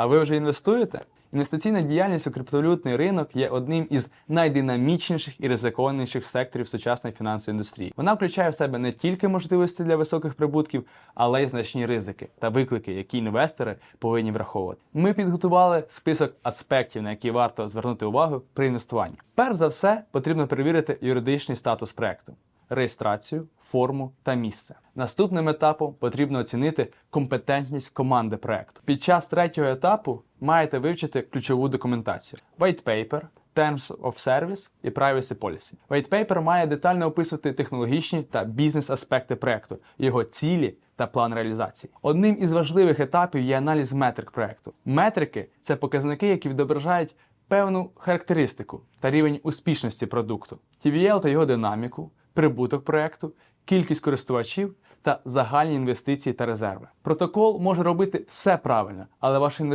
А ви вже інвестуєте? Інвестиційна діяльність у криптовалютний ринок є одним із найдинамічніших і ризикованіших секторів сучасної фінансової індустрії. Вона включає в себе не тільки можливості для високих прибутків, але й значні ризики та виклики, які інвестори повинні враховувати. Ми підготували список аспектів, на які варто звернути увагу при інвестуванні. Перш за все, потрібно перевірити юридичний статус проекту реєстрацію, форму та місце. Наступним етапом потрібно оцінити компетентність команди проекту. Під час третього етапу маєте вивчити ключову документацію: white paper, Terms of Service і Privacy Policy. White paper має детально описувати технологічні та бізнес-аспекти проекту, його цілі та план реалізації. Одним із важливих етапів є аналіз метрик проекту. Метрики це показники, які відображають певну характеристику та рівень успішності продукту, TVL та його динаміку, прибуток проекту, кількість користувачів та загальні інвестиції та резерви. Протокол може робити все правильно, але ваші інвестиція